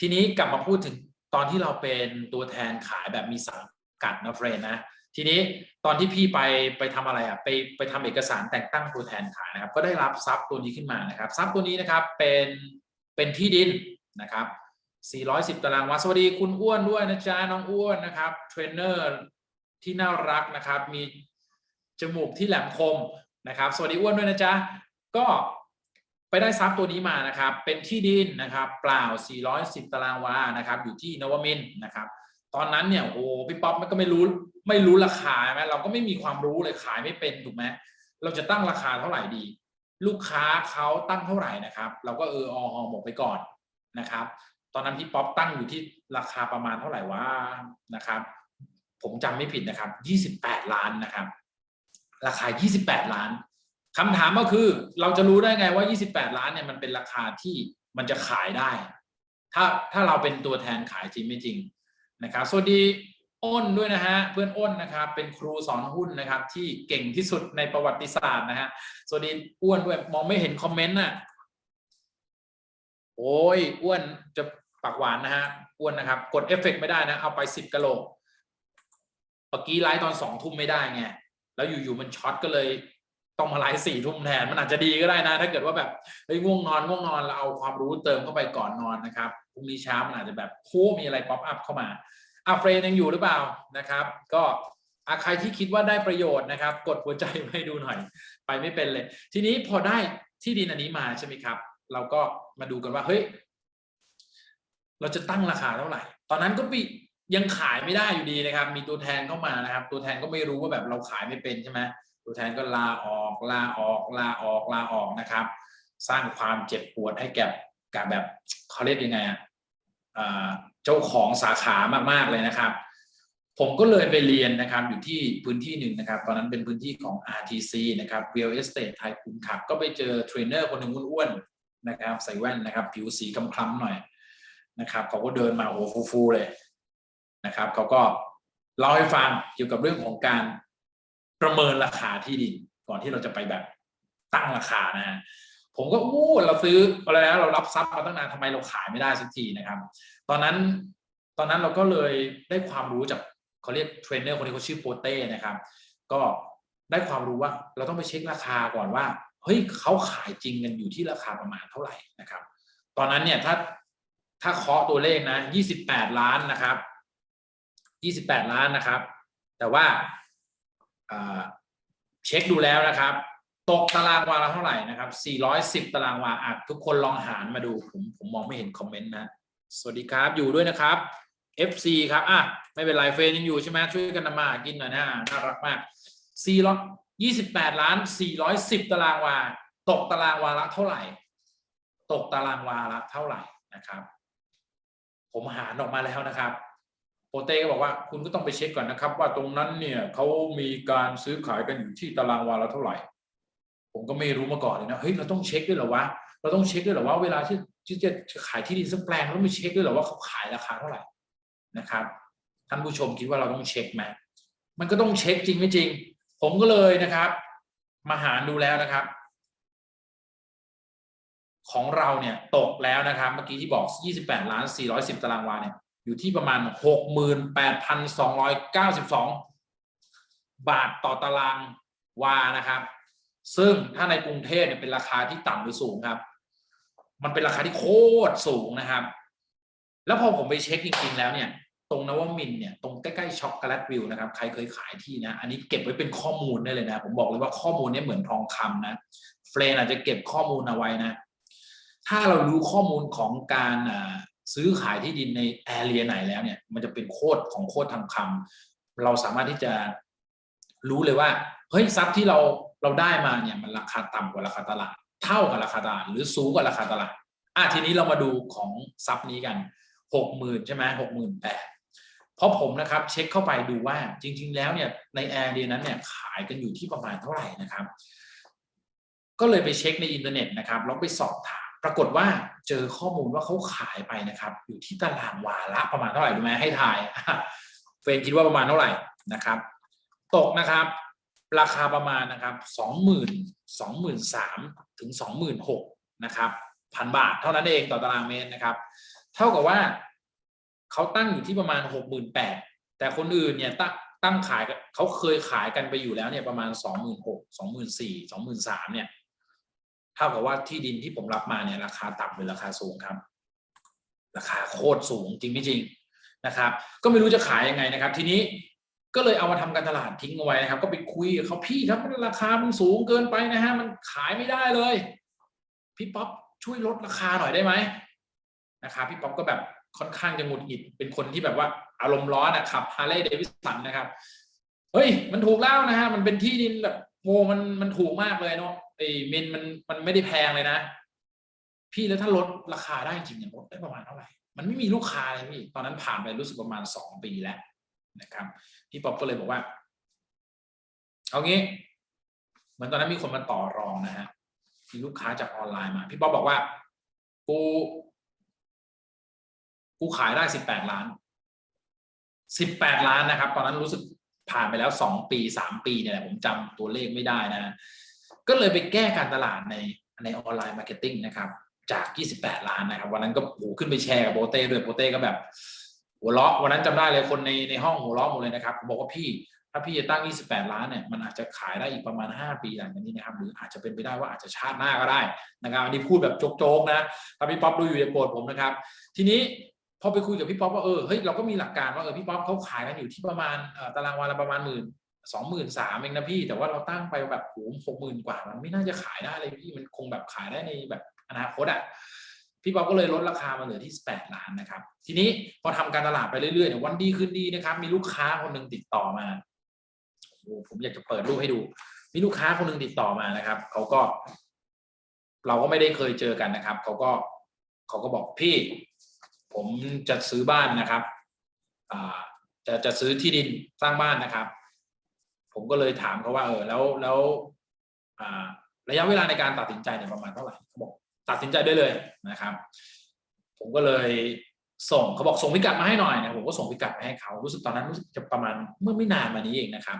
ทีนี้กลับมาพูดถึงตอนที่เราเป็นตัวแทนขายแบบมีสังกัดนะเฟรนนะทีนี้ตอนที่พี่ไปไปทำอะไรอะไปไปทำเอกสารแต่งตั้งตัวแทนขายนะครับ ก็ได้รับทรัพย์ตัวนี้ขึ้นมานะครับทรัพย์ตัวนี้นะครับเป็นเป็นที่ดินนะครับ 410 ตารางวาสวัสดีคุณอ้วนด้วยนะจ๊ะน้องอ้วนนะครับเทรนเนอร์ที่น่ารักนะครับ มีจมูกที่แหลมคมนะครับ สวัสดีอ้วนด้วยนะจ๊ะก็ ไปได้ทรัพย์ตัวนี้มานะครับ เป็นที่ดินนะครับ เปล่า 410 ตารางวานะครับ อยู่ที่นวมินนะครับ ตอนนั้นเนี่ยโอ้พี่ป๊อปมันก็ไม่รู้ไม่รู้ราคาใช่ไหมเราก็ไม่มีความรู้เลยขายไม่เป็นถูกไหมเราจะตั้งราคาเท่าไหร่ดี ลูกค้าเขาตั้งเท่าไหร่นะครับ เราก็เอออหอหมกไปก่อนนะครับ ตอนนั้นพี่ป๊อปตั้งอยู่ที่ราคาประมาณเท่าไหร่ว่านะครับ ผมจำไม่ผิดนะครับ 28 ล้านนะครับ ราคา 28 ล้าน คำถามก็คือเราจะรู้ได้ไงว่า 28 ล้านเนี่ยมันเป็นราคาที่มันจะขายได้ ถ้าถ้าเราเป็นตัวแทนขายจริงไม่จริงนะครับสวัสดีอ้นด้วยนะฮะเพื่อนอ้นนะครับเป็นครูสอนหุ้นนะครับ ที่เก่งที่สุดในประวัติศาสตร์นะฮะสวัสดีอ้วนด้วยมองไม่เห็นคอมเมนต์น่ะโอ้ยอ้วนจะปากหวานนะฮะอ้วนนะครับ กดเอฟเฟกต์ไม่ได้นะเอาไปสิบกะโหลกเมื่อกี้ไลฟ์ตอนสองทุ่มไม่ได้ไงแล้วอยู่ๆมันช็อตก็เลย ต้องมาไลฟ์สี่ทุ่มแทนมันอาจจะดีก็ได้นะ ถ้าเกิดว่าแบบเฮ้ยง่วงนอนง่วงนอนเราเอาความรู้เติมเข้าไปก่อนนอนนะครับพรุ่งนี้เช้ามันอาจจะแบบโค้มีอะไรป๊อปอัพเข้ามาอะเฟรนยังอยู่หรือเปล่านะครับ ก็อะใครที่คิดว่าได้ประโยชน์นะครับ กดหัวใจมาให้ดูหน่อย ไปไม่เป็นเลย ทีนี้พอได้ที่ดินอันนี้มาใช่ไหมครับ เราก็มาดูกันว่าเฮ้ยเราจะตั้งราคาเท่าไหร่ ตอนนั้นก็ปียังขายไม่ได้อยู่ดีนะครับ มีตัวแทนเข้ามานะครับ ตัวแทนก็ไม่รู้ว่าแบบเราขายไม่เป็นใช่ไหม ตัวแทนก็ลาออกลาออกลาออกลาออกนะครับ สร้างความเจ็บปวดให้แก่กับแบบเขาเรียกยังไงอะอ่าเจ้าของสาขามากๆเลยนะครับ ผมก็เลยไปเรียนนะครับอยู่ที่พื้นที่หนึ่งนะครับ ตอนนั้นเป็นพื้นที่ของ RTC นะครับ Real Estate ไทยคุณขับ ก็ไปเจอเทรนเนอร์คนหนึ่งอ้วนๆนะครับใส่แว่นนะครับผิวสีคล้ำๆหน่อยนะครับเขาก็เดินมาโอ้ฟูๆเลยนะครับเขาก็เล่าให้ฟังเกี่ยวกับเรื่องของการ ประเมินราคาที่ดินก่อนที่เราจะไปแบบตั้งราคานะฮะผมก็อู้เราซื้ออะไรนะเรารับทรัพย์มาตั้งนานทำไมเราขายไม่ได้สักทีนะครับ ตอนนั้นตอนนั้นเราก็เลยได้ความรู้จากเขาเรียกเทรนเนอร์คนนี้เขาชื่อโปเต้นะครับ ก็ได้ความรู้ว่าเราต้องไปเช็คราคาก่อนว่าเฮ้ยเขาขายจริงกันอยู่ที่ราคาประมาณเท่าไหร่นะครับ ตอนนั้นเนี่ยถ้าถ้าเคาะตัวเลขนะ 28 ล้านนะครับ 28 ล้านนะครับ แต่ว่า เช็คดูแล้วนะครับ ตกตารางวาละเท่าไหร่นะครับ 410 ตารางวาอะทุกคนลองหารมาดูผมผมมองไม่เห็นคอมเมนต์นะ สวัสดีครับอยู่ด้วยนะครับ FC ครับอะไม่เป็นไรเฟนยังอยู่ใช่ไหมช่วยกันนำมากินหน่อยนะน่ารักมาก428ล้าน410 ตารางวา ตกตารางวาละเท่าไหร่ ตกตารางวาละเท่าไหร่นะครับ ผมหารออกมาแล้วนะครับ โปเต้ก็บอกว่าคุณก็ต้องไปเช็คก่อนนะครับ ว่าตรงนั้นเนี่ยเขามีการซื้อขายกันอยู่ที่ตารางวาละเท่าไหร่ ผมก็ไม่รู้มาก่อนเลยนะเฮ้ยเราต้องเช็คด้วยเหรอวะเราต้องเช็คด้วยเหรอว่าเวลาที่ที่จะขายที่ดินสักแปลงเราต้องไปเช็คด้วยเหรอว่าเขาขายราคาเท่าไหร่นะครับท่านผู้ชมคิดว่าเราต้องเช็คไหมมันก็ต้องเช็คจริงไม่จริง ผมก็เลยนะครับ มาหารดูแล้วนะครับ ของเราเนี่ยตกแล้วนะครับ เมื่อกี้ที่บอก 28ล้าน410ตารางวาเนี่ย อยู่ที่ประมาณ 68,292 บาทต่อตารางวานะครับ ซึ่งถ้าในกรุงเทพเนี่ยเป็นราคาที่ต่ำหรือสูงครับ มันเป็นราคาที่โคตรสูงนะครับ แล้วพอผมไปเช็คจริงๆแล้วเนี่ย ตรงนวมินเนี่ยตรงใกล้ๆช็อกโกแลตวิวนะครับ ใครเคยขายที่นะ อันนี้เก็บไว้เป็นข้อมูลได้เลยนะ ผมบอกเลยว่าข้อมูลนี้เหมือนทองคำนะเฟรนอาจจะเก็บข้อมูลเอาไว้นะ ถ้าเรารู้ข้อมูลของการ ซื้อขายที่ดินในแอเรียไหนแล้วเนี่ย มันจะเป็นโคตรของโคตรทางคำเราสามารถที่จะรู้เลยว่าเฮ้ยทรัพย์ที่เราเราได้มาเนี่ยมันราคาต่ำกว่าราคาตลาด เท่ากับราคาตลาดหรือสูงกว่าราคาตลาดอะทีนี้เรามาดูของทรัพย์นี้กันหกหมื่นใช่ไหมหกหมื่นแปดเพราะผมนะครับเช็คเข้าไปดูว่าจริง ๆ แล้วเนี่ยในแอเรียนั้นเนี่ยขายกันอยู่ที่ประมาณเท่าไหร่นะครับ ก็เลยไปเช็คในอินเทอร์เน็ตนะครับแล้วไปสอบถาม ปรากฏว่าเจอข้อมูลว่าเขาขายไปนะครับ อยู่ที่ตารางวาละประมาณเท่าไหร่รู้ไหมให้ทายเฟรนคิดว่าประมาณเท่าไหร่นะครับ ตกนะครับ ราคาประมาณนะครับสองหมื่นสองหมื่นสามถึงสองหมื่นหกนะครับพันบาทเท่านั้นเองต่อตารางเมตรนะครับ เท่ากับว่าเขาตั้งอยู่ที่ประมาณหกหมื่นแปดแต่คนอื่นเนี่ยตั้งตั้งขายเขาเคยขายกันไปอยู่แล้วเนี่ยประมาณสองหมื่นหกสองหมื่นสี่สองหมื่นสามเนี่ย เท่ากับว่าที่ดินที่ผมรับมาเนี่ยราคาต่ำหรือราคาสูงครับ ราคาโคตรสูงจริงไม่จริงนะครับ ก็ไม่รู้จะขายยังไงนะครับ ทีนี้ก็เลยเอามาทำการตลาดทิ้งเอาไว้นะครับ ก็ไปคุยกับเขาพี่ครับราคามันสูงเกินไปนะฮะมันขายไม่ได้เลย พี่ป๊อปช่วยลดราคาหน่อยได้ไหมนะครับพี่ป๊อปก็แบบค่อนข้างจะหงุดหงิดเป็นคนที่แบบว่าอารมณ์ร้อนอะขับฮาร์เลย์เดวิสันนะครับเฮ้ยมันถูกแล้วนะฮะมันเป็นที่ดินแบบโมมันมันถูกมากเลยเนาะ ไอ้เมนมันมันไม่ได้แพงเลยนะ พี่แล้วถ้าลดราคาได้จริงเนี่ยลดได้ประมาณเท่าไหร่มันไม่มีลูกค้าเลยพี่ ตอนนั้นผ่านไปรู้สึกประมาณสองปีแล้วนะครับพี่ป๊อปก็เลยบอกว่าเอางี้เหมือนตอนนั้นมีคนมาต่อรองนะฮะมีลูกค้าจากออนไลน์มา พี่ป๊อปบอกว่า กูกูขายได้สิบแปดล้านสิบแปดล้านนะครับ ตอนนั้นรู้สึกผ่านไปแล้วสองปีสามปีเนี่ยแหละผมจำตัวเลขไม่ได้นะ ก็เลยไปแก้การตลาดในในออนไลน์มาร์เก็ตติ้งนะครับ จาก 28 ล้านนะครับ วันนั้นก็โหขึ้นไปแชร์กับโบเต้ด้วยโบเต้ก็แบบ หัวเราะวันนั้นจำได้เลยคนในในห้องหัวเราะหมดเลยนะครับผมบอกว่าพี่ถ้าพี่จะตั้ง 28 ล้านเนี่ยมันอาจจะขายได้อีกประมาณ 5 ปีหลังจากนี้นะครับหรืออาจจะเป็นไปได้ว่าอาจจะชาติหน้าก็ได้นะครับอันนี้พูดแบบโจ๊กๆนะถ้าพี่ป๊อปดูอยู่อย่าโกรธผมนะครับ ทีนี้พอไปคุยกับพี่ป๊อปว่าเออเฮ้ยเราก็มีหลักการว่าเออพี่ป๊อปเขาขายกันอยู่ที่ประมาณตารางวาละประมาณหมื่น สองหมื่นสามเองนะพี่ แต่ว่าเราตั้งไปแบบโหหกหมื่นกว่า มันไม่น่าจะขายได้เลยพี่มันคงแบบขายได้ในแบบอนาคตอะพี่ป๊อปก็เลยลดราคามาเหลือที่แปดล้านนะครับ ทีนี้พอทำการตลาดไปเรื่อยๆเนี่ยวันดีคืนดีนะครับ มีลูกค้าคนหนึ่งติดต่อมาโอ้ผมอยากจะเปิดรูปให้ดู มีลูกค้าคนหนึ่งติดต่อมานะครับเขาก็ เราก็ไม่ได้เคยเจอกันนะครับเขาก็เขาก็บอกพี่ ผมจะซื้อบ้านนะครับ อ่าจะจะซื้อที่ดินสร้างบ้านนะครับ ผมก็เลยถามเขาว่าเออแล้วแล้วระยะเวลาในการตัดสินใจเนี่ยประมาณเท่าไหร่เขาบอกตัดสินใจได้เลยนะครับ ผมก็เลยส่งเขาบอกส่งพิกัดมาให้หน่อยนะผมก็ส่งพิกัดไปให้เขารู้สึกตอนนั้นรู้สึกจะประมาณเมื่อไม่นานมานี้เองนะครับ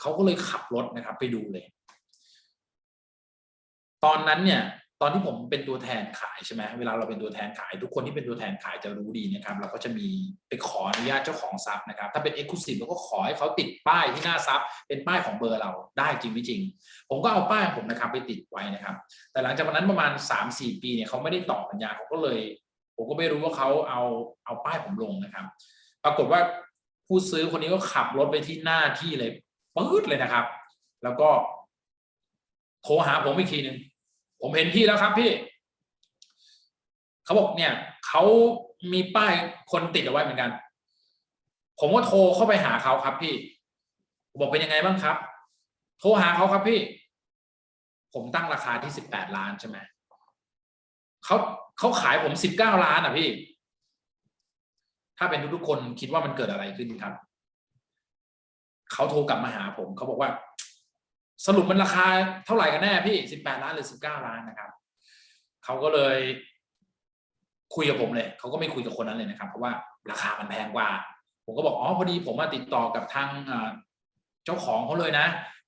เขาก็เลยขับรถนะครับ ไปดูเลย ตอนนั้นเนี่ย ตอนที่ผมเป็นตัวแทนขายใช่ไหมเวลาเราเป็นตัวแทนขาย ทุกคนที่เป็นตัวแทนขายจะรู้ดีนะครับ เราก็จะมีไปขออนุญาตเจ้าของทรัพย์นะครับ ถ้าเป็นเอ็กซ์คลูซีฟเราก็ขอให้เขาติดป้ายที่หน้าทรัพย์เป็นป้ายของเบอร์เราได้จริงไม่จริง ผมก็เอาป้ายของผมนะครับไปติดไว้นะครับ แต่หลังจากวันนั้นประมาณสามสี่ปีเนี่ยเขาไม่ได้ต่อสัญญาเขาก็เลย ผมก็ไม่รู้ว่าเขาเอาเอาป้ายผมลงนะครับ ปรากฏว่าผู้ซื้อคนนี้ก็ขับรถไปที่หน้าที่เลยปื๊ดเลยนะครับ แล้วก็โทรหาผมอีกทีหนึ่ง ผมเห็นพี่แล้วครับพี่ เขาบอกเนี่ยเขามีป้ายคนติดเอาไว้เหมือนกัน ผมก็โทรเข้าไปหาเขาครับพี่บอกเป็นยังไงบ้างครับ โทรหาเขาครับพี่ ผมตั้งราคาที่สิบแปดล้านใช่ไหมเขาเขาขายผมสิบเก้าล้านอะพี่ ถ้าเป็นทุกๆคนคิดว่ามันเกิดอะไรขึ้นครับเขาโทรกลับมาหาผมเขาบอกว่า สรุปมันราคาเท่าไหร่กันแน่พี่สิบแปดล้านหรือสิบเก้าล้านนะครับเขาก็เลยคุยกับผมเลยเขาก็ไม่คุยกับคนนั้นเลยนะครับ เพราะว่าราคามันแพงกว่า ผมก็บอกอ๋อพอดีผมมาติดต่อกับทางเจ้าของเขาเลยนะ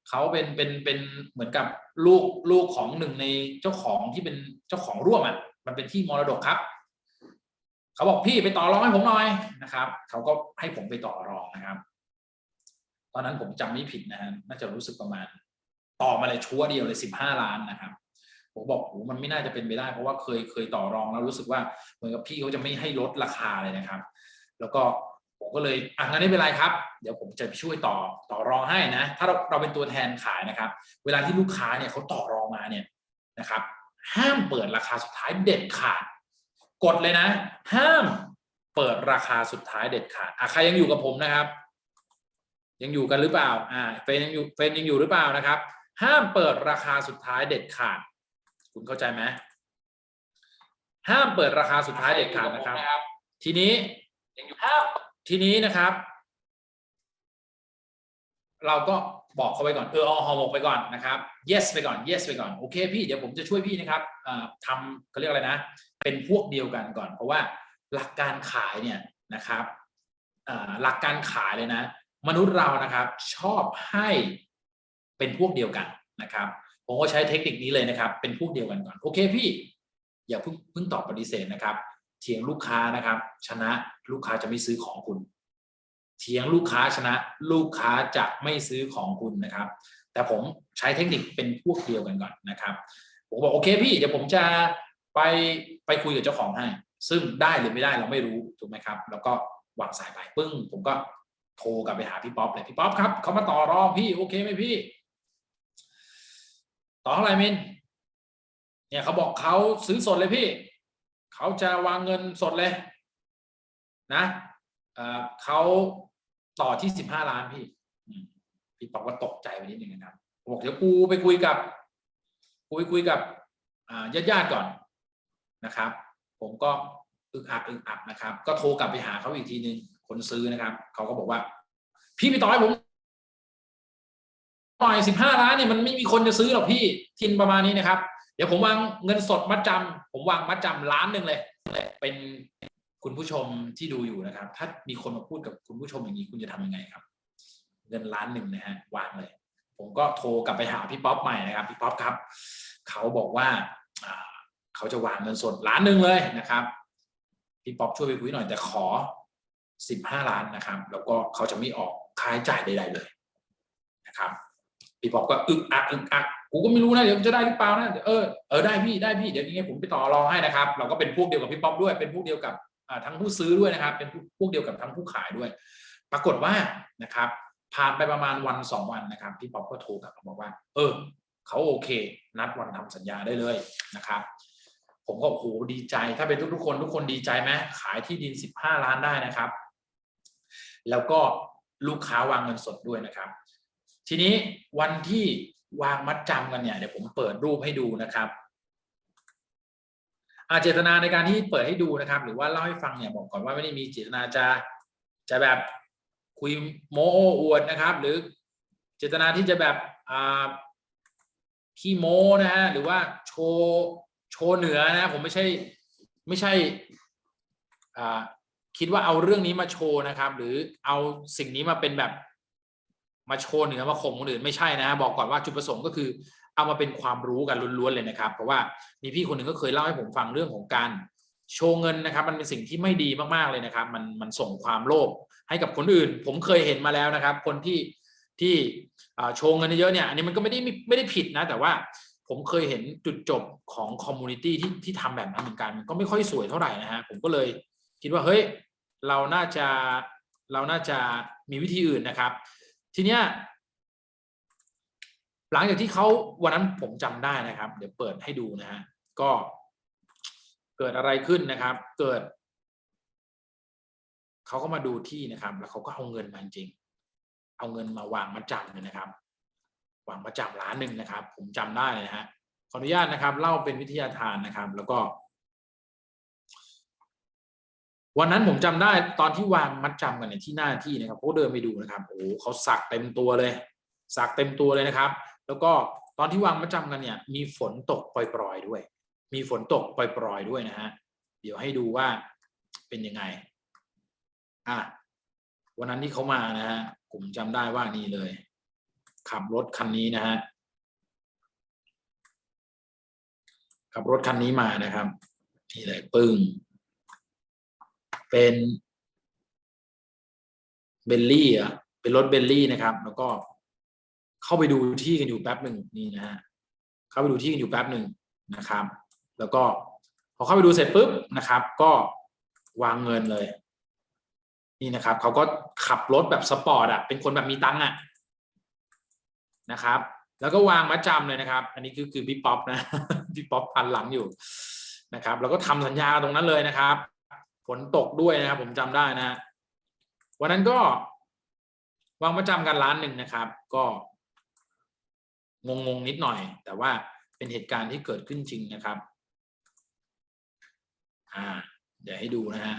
เขาเป็นเป็นเป็นเหมือนกับลูกลูกของหนึ่งในเจ้าของที่เป็นเจ้าของร่วมอะมันเป็นที่มรดกครับเขาบอกพี่ไปต่อรองให้ผมหน่อยนะครับเขาก็ให้ผมไปต่อรองนะครับ ตอนนั้นผมจำไม่ผิดนะฮะน่าจะรู้สึกประมาณ ต่อมาเลยชัวเดียวเลยสิบห้าล้านนะครับผมบอกโอ้มันไม่น่าจะเป็นไปได้ เพราะว่าเคยเคยต่อรองแล้วรู้สึกว่าเหมือนกับพี่เขาจะไม่ให้ลดราคาเลยนะครับ แล้วก็ผมก็เลยอะงั้นไม่เป็นไรครับ เดี๋ยวผมจะช่วยต่อต่อรองให้นะ ถ้าเราเราเป็นตัวแทนขายนะครับ เวลาที่ลูกค้าเนี่ยเขาต่อรองมาเนี่ยนะครับ ห้ามเปิดราคาสุดท้ายเด็ดขาด กดเลยนะ ห้ามเปิดราคาสุดท้ายเด็ดขาดอะใครยังอยู่กับผมนะครับ ยังอยู่กันหรือเปล่า อ่าเฟนยังอยู่เฟนยังอยู่หรือเปล่านะครับ ห้ามเปิดราคาสุดท้ายเด็ดขาด คุณเข้าใจไหมห้ามเปิดราคาสุดท้ายเด็ดขาดนะครับ ทีนี้ห้ามทีนี้นะครับ เราก็บอกเขาไปก่อนเออเอาฮอร์โมนไปก่อนนะครับ yes ไปก่อน yes ไปก่อนโอเคพี่เดี๋ยวผมจะช่วยพี่นะครับเอ่อทำเขาเรียกอะไรนะ เป็นพวกเดียวกันก่อน เพราะว่าหลักการขายเนี่ยนะครับเอ่อหลักการขายเลยนะ มนุษย์เรานะครับ ชอบให้ เป็นพวกเดียวกันนะครับผมก็ใช้เทคนิคนี้เลยนะครับ เป็นพวกเดียวกันก่อนโอเคพี่ อย่าเพิ่งเพิ่งตอบปฏิเสธนะครับ เถียงลูกค้านะครับ ชนะลูกค้าจะไม่ซื้อของคุณ เถียงลูกค้าชนะ ลูกค้าจะไม่ซื้อของคุณนะครับ แต่ผมใช้เทคนิคเป็นพวกเดียวกันก่อนนะครับผมบอกโอเคพี่เดี๋ยวผมจะไปไปคุยกับเจ้าของให้ ซึ่งได้หรือไม่ได้เราไม่รู้ถูกไหมครับ แล้วก็วางสายไปปึ้ง ผมก็โทรกลับไปหาพี่ป๊อปเลยพี่ป๊อปครับเขามาต่อรองพี่โอเคไหมพี่ ต่อเท่าไหร่มินเนี่ยเขาบอกเขาซื้อสดเลยพี่เขาจะวางเงินสดเลย นะเออเขาต่อที่สิบห้าล้านพี่ พี่ป๊อปก็ตกใจไปนิดนึงนะครับบอกเดี๋ยวกูไปคุยกับกูไปคุยกับญาติญาติๆก่อนนะครับ ผมก็อึกอักอึกอักนะครับ ก็โทรกลับไปหาเขาอีกทีนึงคนซื้อนะครับเขาก็บอกว่า พี่พี่ต่อยผม หน่อยสิบห้าล้านเนี่ยมันไม่มีคนจะซื้อหรอกพี่ทินประมาณนี้นะครับ เดี๋ยวผมวางเงินสดมัดจำผมวางมัดจำล้านหนึ่งเลย เป็นคุณผู้ชมที่ดูอยู่นะครับ ถ้ามีคนมาพูดกับคุณผู้ชมอย่างนี้คุณจะทำยังไงครับ เงินล้านหนึ่งนะฮะวางเลย ผมก็โทรกลับไปหาพี่ป๊อปใหม่นะครับพี่ป๊อปครับ เขาบอกว่าอ่าเขาจะวางเงินสดล้านหนึ่งเลยนะครับพี่ป๊อปช่วยไปคุยหน่อยแต่ขอสิบห้าล้านนะครับ แล้วก็เขาจะไม่ออกค่าใช้จ่ายใด ๆ เลยนะครับ พี่ป๊อปก็อึกอักอึกอักกูก็ไม่รู้นะเดี๋ยวจะได้หรือเปล่านะเออเออได้พี่ได้พี่เดี๋ยวยังไงผมไปต่อรองให้นะครับ เราก็เป็นพวกเดียวกับพี่ป๊อปด้วยเป็นพวกเดียวกับทั้งผู้ซื้อด้วยนะครับ เป็นพวกเดียวกับทั้งผู้ขายด้วย ปรากฏว่านะครับผ่านไปประมาณวันสองวันนะครับพี่ป๊อปก็โทรกลับมาบอกว่า เออเขาโอเค นัดวันทำสัญญาได้เลยนะครับ ผมก็โอ้โหดีใจถ้าเป็นทุกๆคนทุกคนดีใจไหมขายที่ดินสิบห้าล้านได้นะครับ แล้วก็ลูกค้าวางเงินสดด้วยนะครับ ทีนี้วันที่วางมัดจำกันเนี่ยเดี๋ยวผมเปิดรูปให้ดูนะครับอาเจตนาในการที่เปิดให้ดูนะครับ หรือว่าเล่าให้ฟังเนี่ยบอกก่อนว่าไม่ได้มีเจตนาจะจะแบบคุยโมโออวดนะครับ หรือเจตนาที่จะแบบอ่าขี้โม้นะฮะหรือว่าโชว์โชว์เหนือนะผมไม่ใช่ไม่ใช่อ่าคิดว่าเอาเรื่องนี้มาโชว์นะครับ หรือเอาสิ่งนี้มาเป็นแบบ มาโชว์เหนือมาข่มคนอื่นไม่ใช่นะบอกก่อนว่าจุดประสงค์ก็คือ เอามาเป็นความรู้กันล้วนๆเลยนะครับ เพราะว่ามีพี่คนหนึ่งก็เคยเล่าให้ผมฟังเรื่องของการโชว์เงินนะครับ มันเป็นสิ่งที่ไม่ดีมากๆเลยนะครับ มันมันส่งความโลภให้กับคนอื่น ผมเคยเห็นมาแล้วนะครับ คนที่ที่โชว์เงินเยอะเนี่ยอันนี้มันก็ไม่ได้ไม่ไม่ได้ผิดนะ แต่ว่าผมเคยเห็นจุดจบของคอมมูนิตี้ที่ที่ทำแบบนั้นเหมือนกันมันก็ไม่ค่อยสวยเท่าไหร่นะฮะผมก็เลยคิดว่าเฮ้ยเราน่าจะเราน่าจะมีวิธีอื่นนะครับ ทีเนี้ยหลังจากที่เขาวันนั้นผมจำได้นะครับ เดี๋ยวเปิดให้ดูนะฮะก็เกิดอะไรขึ้นนะครับ เกิดเขาก็มาดูที่นะครับ แล้วเขาก็เอาเงินมาจริง เอาเงินมาวางมาจำเลยนะครับ วางมาจำล้านหนึ่งนะครับ ผมจำได้เลยนะฮะขออนุญาตนะครับ เล่าเป็นวิทยาทานนะครับ แล้วก็ วันนั้นผมจำได้ตอนที่วางมัดจำกันในยที่หน้าที่นะครับเขาเดินไปดูนะครับโอ้โหเขาสักเต็มตัวเลย สักเต็มตัวเลยนะครับ แล้วก็ตอนที่วางมัดจำกันเนี่ย มีฝนตกปล่อยๆด้วย มีฝนตกปล่อยๆด้วยนะฮะเดี๋ยวให้ดูว่าเป็นยังไง อะวันนั้นที่เขามานะฮะผมจำได้ว่านี่เลย ขับรถคันนี้นะฮะขับรถคันนี้มานะครับนี่เลยปึ้ง เป็นเบลลี่อะเป็นรถเบลลี่นะครับ แล้วก็เข้าไปดูที่กันอยู่แป๊บหนึ่งนี่นะฮะเข้าไปดูที่กันอยู่แป๊บหนึ่งนะครับ แล้วก็พอเข้าไปดูเสร็จปุ๊บนะครับ ก็วางเงินเลย นี่นะครับเขาก็ขับรถแบบสปอร์ตอะเป็นคนแบบมีตังค์อะนะครับ แล้วก็วางมัดจำเลยนะครับ อันนี้คือคือพี่ป๊อปนะพี่ป๊อปพันหลังอยู่นะครับ แล้วก็ทำสัญญาตรงนั้นเลยนะครับ ฝนตกด้วยนะครับผมจำได้นะวันนั้นก็วางประจำกันล้านหนึ่งนะครับ ก็งงงนิดหน่อย แต่ว่าเป็นเหตุการณ์ที่เกิดขึ้นจริงนะครับ อ่า เดี๋ยวให้ดูนะฮะ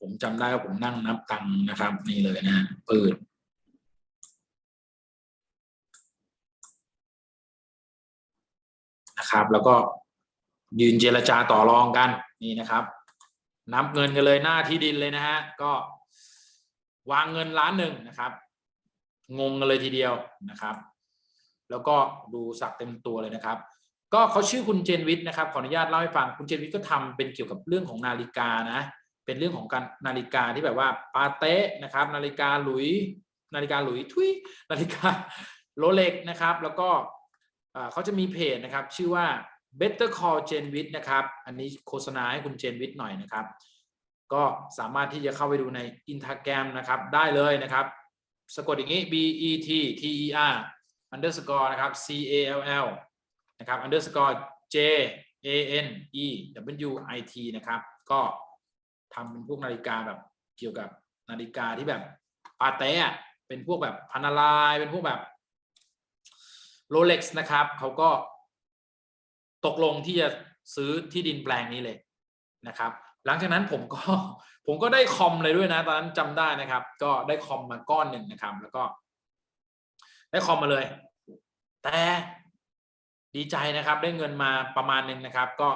ผมจำได้ว่าผมนั่งนับตังค์นะครับ นี่เลยนะฮะเปิดนะครับ แล้วก็ยืนเจรจาต่อรองกัน นี่นะครับ นับเงินกันเลยหน้าที่ดินเลยนะฮะก็วางเงินล้านหนึ่งนะครับ งงกันเลยทีเดียวนะครับ แล้วก็ดูสักเต็มตัวเลยนะครับ ก็เขาชื่อคุณเจนวิทย์นะครับขออนุญาตเล่าให้ฟังคุณเจนวิทย์ก็ทำเป็นเกี่ยวกับเรื่องของนาฬิกานะเป็นเรื่องของการนาฬิกาที่แบบว่าปาเต้นะครับ นาฬิกาหลุย นาฬิกาหลุยทุยนาฬิกาโรเล็กนะครับ แล้วก็เขาจะมีเพจนะครับ ชื่อว่า Better Call Gen w i t นะครับ อันนี้โฆษณาให้คุณเจนวิทหน่อยนะครับ ก็สามารถที่จะเข้าไปดูใน Instagram นะครับ ได้เลยนะครับ สะกดอย่างนี้ B E T T E R underscore นะครับ C A L L นะครับ underscore J A N E W I T นะครับ ก็ทำเป็นพวกนาฬิกาแบบเกี่ยวกับนาฬิกาที่แบบปาเต้เป็นพวกแบบพานาลายเป็นพวกแบบโรเล็กซ์นะครับเขาก็ ตกลงที่จะซื้อที่ดินแปลงนี้เลยนะครับ หลังจากนั้นผมก็ผมก็ได้คอมเลยด้วยนะตอนนั้นจำได้นะครับ ก็ได้คอมมาก้อนหนึ่งนะครับ แล้วก็ ได้คอมมาเลย แต่ดีใจนะครับ ได้เงินมาประมาณหนึ่งนะครับ ก็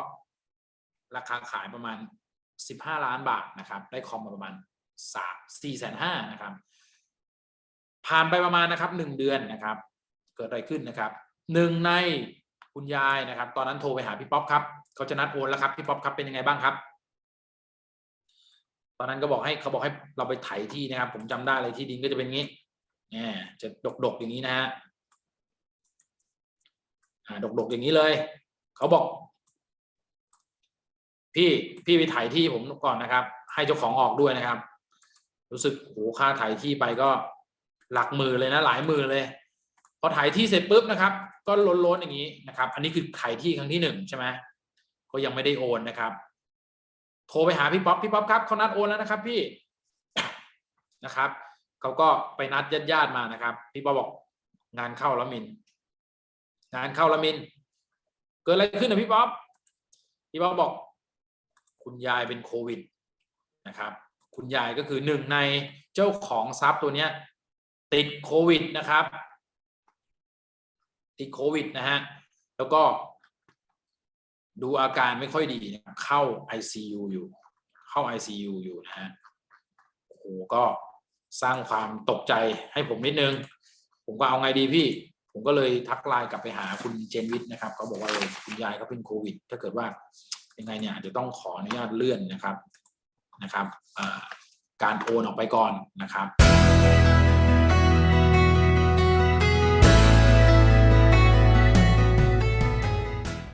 ราคาขายประมาณสิบห้าล้านบาทนะครับ ได้คอมมาประมาณสามสี่แสนห้านะครับ ผ่านไปประมาณนะครับหนึ่งเดือนนะครับ เกิดอะไรขึ้นนะครับหนึ่งใน คุณยายนะครับ ตอนนั้นโทรไปหาพี่ป๊อปครับเขาจะนัดโอนแล้วครับพี่ป๊อปครับเป็นยังไงบ้างครับ ตอนนั้นก็บอกให้เขาบอกให้เราไปไถที่นะครับ ผมจำได้เลยที่ดินก็จะเป็นงี้เนี่ยจะดกๆอย่างนี้นะฮะดกๆอย่างนี้เลยเขาบอก พี่พี่ไปไถที่ผมก่อนนะครับ ให้เจ้าของออกด้วยนะครับ รู้สึกโหค่าไถที่ไปก็หลักหมื่นเลยนะหลายหมื่นเลย พอไถที่เสร็จปุ๊บนะครับ ก็ล้นๆอย่างนี้นะครับ อันนี้คือไถที่ครั้งที่หนึ่งใช่ไหมก็ยังไม่ได้โอนนะครับ โทรไปหาพี่ป๊อปพี่ป๊อปครับเขานัดโอนแล้วนะครับพี่นะครับเขาก็ไปนัดญาติญาติๆมานะครับ พี่ป๊อปบอกงานเข้าแล้วมิน งานเข้าแล้วมิน เกิดอะไรขึ้นนะพี่ป๊อปพี่ป๊อปบอก คุณยายเป็นโควิดนะครับ คุณยายก็คือหนึ่งในเจ้าของทรัพย์ตัวเนี้ยติดโควิดนะครับ ติดโควิดนะฮะ แล้วก็ ดูอาการไม่ค่อยดีนะเข้า ICU อยู่ เข้า ICU อยู่นะฮะโอ้โหก็สร้างความตกใจให้ผมนิดนึง ผมก็เอาไงดีพี่ ผมก็เลยทักไลน์กลับไปหาคุณเจนวิทย์นะครับเขาบอกว่าคุณยายเขาเป็นโควิด ถ้าเกิดว่ายังไงเนี่ยอาจจะต้องขออนุญาตเลื่อนนะครับนะครับการโอนออกไปก่อนนะครับ